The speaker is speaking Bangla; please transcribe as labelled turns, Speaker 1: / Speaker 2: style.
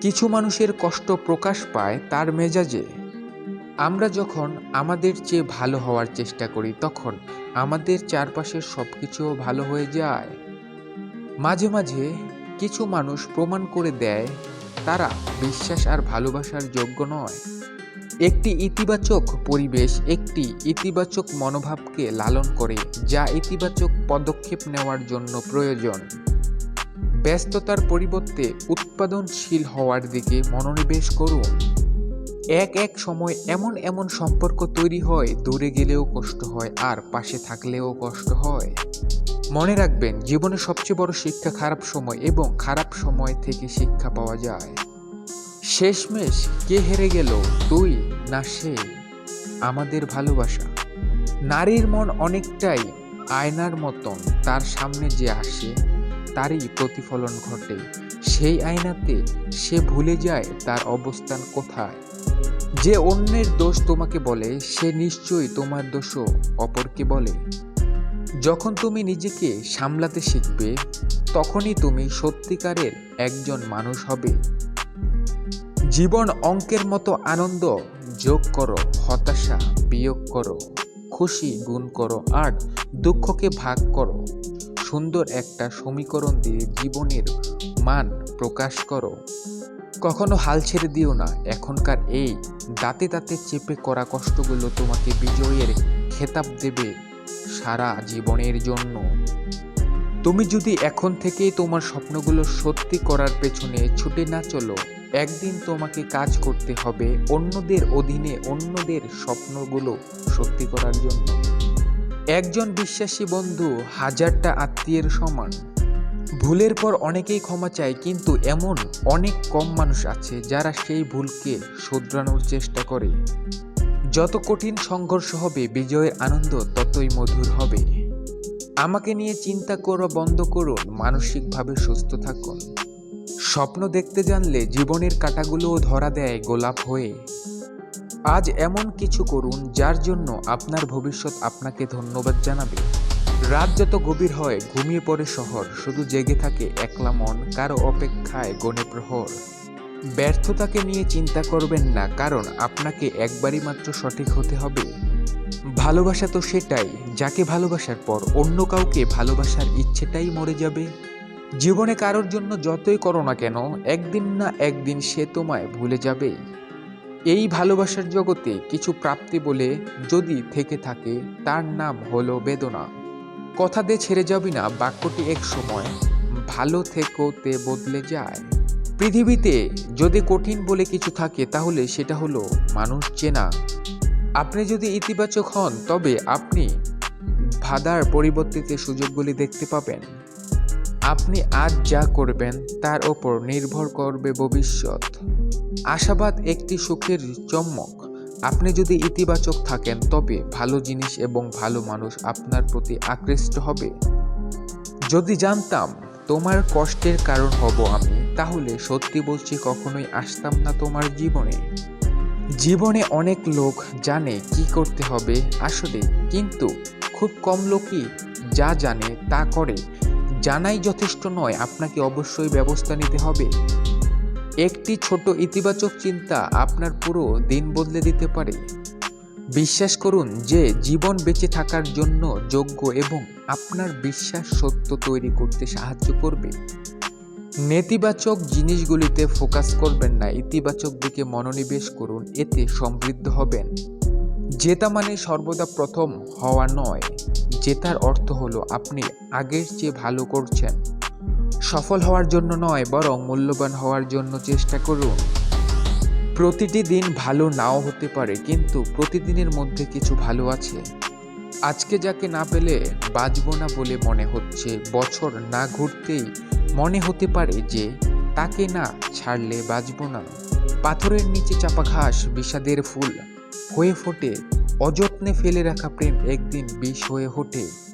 Speaker 1: কিছু মানুষের কষ্ট প্রকাশ পায় তার মেজাজে। আমরা যখন আমাদের চেয়ে ভালো হওয়ার চেষ্টা করি, তখন আমাদের চারপাশের সব কিছুও ভালো হয়ে যায়। মাঝে মাঝে কিছু মানুষ প্রমাণ করে দেয়, তারা বিশ্বাস আর ভালোবাসার যোগ্য নয়। একটি ইতিবাচক পরিবেশ একটি ইতিবাচক মনোভাবকে লালন করে, যা ইতিবাচক পদক্ষেপ নেওয়ার জন্য প্রয়োজন। ব্যস্ততার পরিবর্তে উৎপাদনশীল হওয়ার দিকে মনোনিবেশ করুন। এক এক সময় এমন এমন সম্পর্ক তৈরি হয়, দূরে গেলেও কষ্ট হয় আর পাশে থাকলেও কষ্ট হয়। মনে রাখবেন জীবনের সবচেয়ে বড় শিক্ষা খারাপ সময় এবং খারাপ সময় থেকে শিক্ষা পাওয়া যায়। শেষমেশ, কে হেরে গেল? তুই না সে? আমাদের ভালোবাসা। নারীর মন অনেকটাই আয়নার মতন, তার সামনে যে আসে তারই প্রতিফলন ঘটে। সেই আয়নাতে সে ভুলে যায় তার অবস্থান কোথায়। যে অন্যের দোষ তোমাকে বলে, সে নিশ্চয়ই তোমার দোষও অপরকে বলে। যখন তুমি নিজেকে সামলাতে শিখবে, তখনই তুমি সত্যিকারের একজন মানুষ হবে। জীবন অঙ্কের মতো আনন্দ যোগ করো, হতাশা বিয়োগ করো, খুশি গুণ করো, আর দুঃখকে ভাগ করো। সুন্দর একটা সমীকরণ দিয়ে জীবনের মান প্রকাশ করো। কখনো হাল ছেড়ে দিও না, এখনকার এই দাঁতে দাঁতে চেপে করা কষ্টগুলো তোমাকে বিজয়ের খেতাব দেবে সারা জীবনের জন্য। তুমি যদি এখন থেকেই তোমার স্বপ্নগুলো সত্যি করার পেছনে ছুটে না চলো, একদিন তোমাকে কাজ করতে হবে অন্যদের অধীনে অন্যদের স্বপ্নগুলো সত্যি করার জন্য। একজন বিশ্বাসী বন্ধু হাজারটা আত্মীয়ের সমান। ভুলের পর অনেকেই ক্ষমা চায়, কিন্তু এমন অনেক কম মানুষ আছে যারা সেই ভুলকে শুধরানোর চেষ্টা করে। যত কঠিন সংঘর্ষ হবে, বিজয়ের আনন্দ ততই মধুর হবে। আমাকে নিয়ে চিন্তা করা, বন্ধ করুন মানসিকভাবে সুস্থ থাকুন স্বপ্ন দেখতে জানলে জীবনের কাঁটাগুলোও ধরা দেয় গোলাপ হয়ে। আজ এমন কিছু করুন যার জন্য আপনার ভবিষ্যৎ আপনাকে ধন্যবাদ জানাবে। রাত যত গভীর হয়, ঘুমিয়ে পড়ে শহর, শুধু জেগে থাকে একলা মন, কারও অপেক্ষায় গণে প্রহর। ব্যর্থতাকে নিয়ে চিন্তা করবেন না, কারণ আপনাকে একবারই মাত্র সঠিক হতে হবে। ভালোবাসা তো সেটাই, যাকে ভালোবাসার পর অন্য কাউকে ভালোবাসার ইচ্ছেটাই মরে যাবে। জীবনে কারোর জন্য যতই করো না কেন, একদিন না একদিন সে তোমায় ভুলে যাবে এই ভালোবাসার জগতে কিছু প্রাপ্তি বলে যদি থেকে থাকে, তার নাম হলো বেদনা। কথা দিয়ে ছেড়ে যাবি না, বাক্যটি এক সময়, ভালো থেকোতে বদলে যায়। পৃথিবীতে যদি কঠিন বলে কিছু থাকে, তাহলে সেটা হলো মানুষ চেনা। আপনি যদি ইতিবাচক হন, তবে আপনি ভাদার পরিবর্তিতে সুযোগগুলি দেখতে পাবেন। আপনি আজ যা করবেন তার ওপর নির্ভর করবে ভবিষ্যৎ। আশাবাদ একটি সুখের চমক আপনি যদি ইতিবাচক থাকেন, তবে ভালো জিনিস এবং ভালো মানুষ আপনার প্রতি আকৃষ্ট হবে। যদি জানতাম তোমার কষ্টের কারণ হব আমি, তাহলে সত্যি বলছি কখনোই আসতাম না তোমার জীবনে। জীবনে অনেক লোক জানে কি করতে হবে আসলে, কিন্তু খুব কম লোকই যা জানে তা করে। জানাই যথেষ্ট নয়, আপনাকে অবশ্যই ব্যবস্থা নিতে হবে। একটি ছোট ইতিবাচক চিন্তা আপনার পুরো দিন বদলে দিতে পারে। বিশ্বাস করুন যে জীবন বেঁচে থাকার জন্য যোগ্য এবং আপনার বিশ্বাস সত্য তৈরি করতে সাহায্য করবে। নেতিবাচক জিনিসগুলিতে ফোকাস করবেন না, ইতিবাচক দিকে মনোনিবেশ করুন, এতে সমৃদ্ধ হবেন। জেতা মানে সর্বদা প্রথম হওয়া নয়। জেতার অর্থ হলো আপনি আগের চেয়ে ভালো করছেন। সফল হওয়ার জন্য নয়, বরং মূল্যবান হওয়ার জন্য চেষ্টা করুন। প্রতিটি দিন ভালো নাও হতে পারে, কিন্তু প্রতিদিনের মধ্যে কিছু ভালো আছে। আজকে যাকে না পেলে বাঁচবো না বলে মনে হচ্ছে, বছর না ঘুরতেই মনে হতে পারে যে তাকে না ছাড়লে বাঁচবো না। পাথরের নিচে চাপা ঘাস, বিষাদের ফুল হয়ে ফোটে অযত্নে ফেলে রাখা প্রেম একদিন বিষ হয়ে ওঠে।